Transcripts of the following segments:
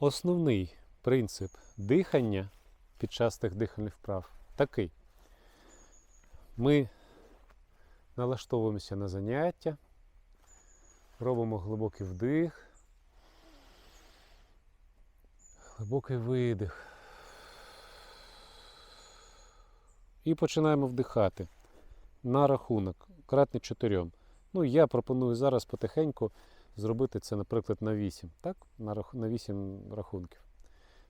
Основний принцип дихання під час тих дихальних вправ такий. Ми налаштовуємося на заняття, робимо глибокий вдих, глибокий видих. І починаємо вдихати на рахунок, кратне чотирьом. Ну, я пропоную зараз потихеньку зробити це, наприклад, на 8, так? На, рах... на 8 рахунків.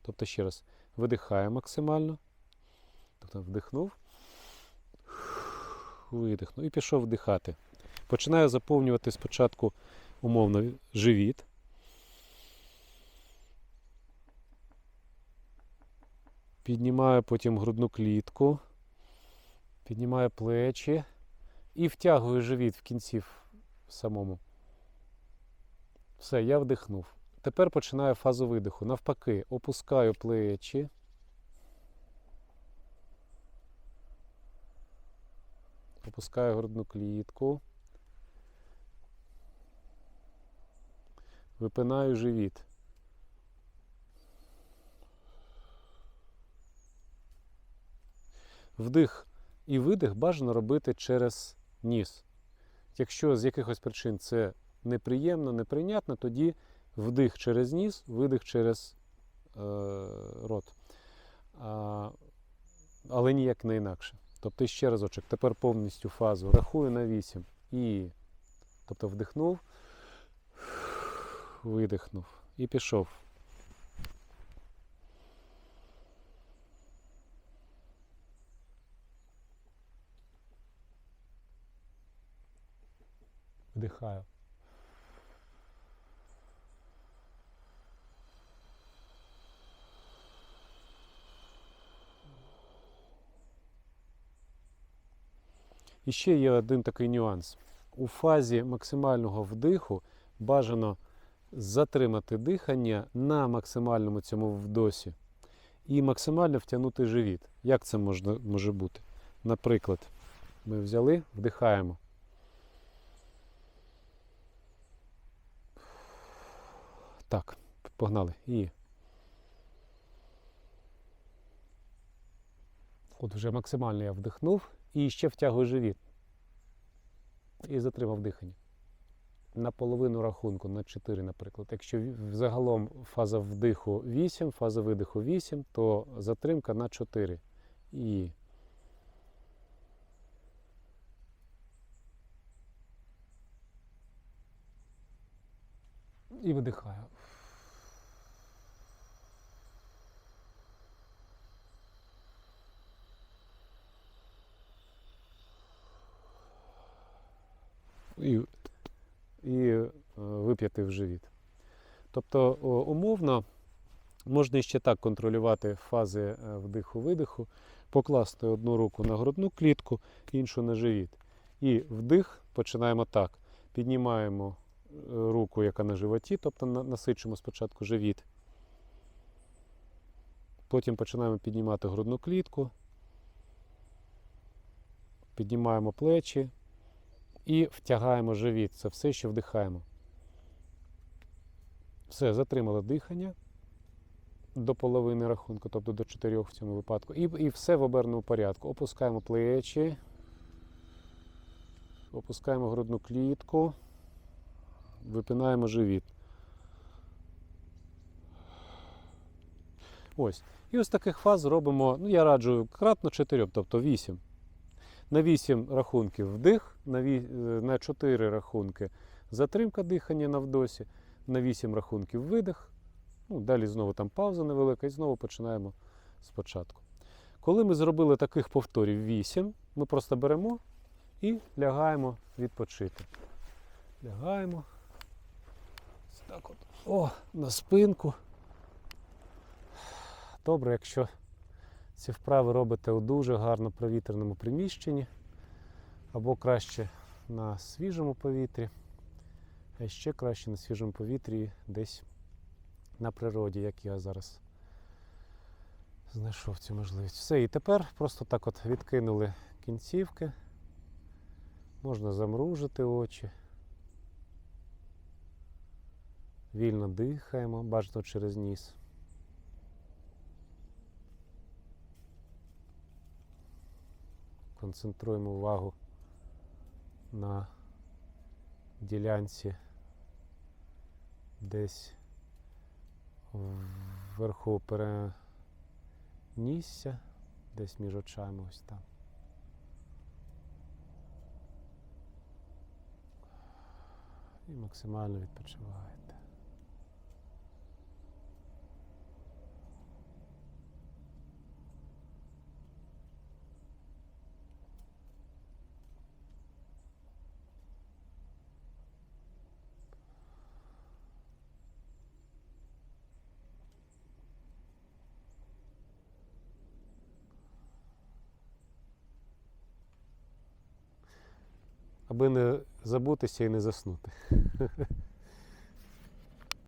Тобто ще раз, видихаю максимально. Тобто вдихнув, видихнув і пішов вдихати. Починаю заповнювати спочатку умовно живіт. Піднімаю потім грудну клітку, піднімаю плечі і втягую живіт в кінців самому. Все, я вдихнув. Тепер починаю фазу видиху. Навпаки, опускаю плечі. Опускаю грудну клітку. Випинаю живіт. Вдих і видих бажано робити через ніс. Якщо з якихось причин це неприємно, неприйнятно, тоді вдих через ніс, видих через е, рот. А, але ніяк не інакше. Тобто ще разочок, тепер повністю фазу рахую на 8. І тобто вдихнув, видихнув і пішов. Вдихаю. І ще є один такий нюанс. У фазі максимального вдиху бажано затримати дихання на максимальному цьому вдосі і максимально втягнути живіт. Як це можна, може бути? Наприклад, ми взяли, вдихаємо. Так, погнали. І. От вже максимально я вдихнув і ще втягую живіт. І затримав дихання. На половину рахунку, на 4, наприклад. Якщо загалом фаза вдиху 8, фаза видиху 8, то затримка на 4. І. І видихаю. І, і е, в живіт. Тобто, умовно, можна ще так контролювати фази е, вдиху-видиху, покласти одну руку на грудну клітку, іншу на живіт. І вдих починаємо так. Піднімаємо е, руку, яка на животі, тобто на- насичуємо спочатку живіт. Потім починаємо піднімати грудну клітку, піднімаємо плечі і втягаємо живіт. Це все, що вдихаємо. Все, затримали дихання до половини рахунку, тобто до 4 в цьому випадку. І, і все в оберному порядку. Опускаємо плечі, опускаємо грудну клітку, випинаємо живіт. Ось. І ось таких фаз робимо, ну я раджу кратно 4, тобто 8. На 8 рахунків вдих, на, ві- е, на 4 рахунки затримка дихання на вдосі, на 8 рахунків видих. Ну, далі знову там пауза невелика і знову починаємо спочатку. Коли ми зробили таких повторів 8, ми просто беремо і лягаємо відпочити. Лягаємо. Так от. О, на спинку. Добре, якщо ці вправи робите у дуже гарно провітряному приміщенні, або краще на свіжому повітрі, а ще краще на свіжому повітрі десь на природі, як я зараз знайшов цю можливість. Все, і тепер просто так от відкинули кінцівки. Можна замружити очі. Вільно дихаємо, бажано через ніс. Концентруємо увагу на ділянці десь вверху перенісся, десь між очами ось там. І максимально відпочиваєте. Аби не забутися і не заснути.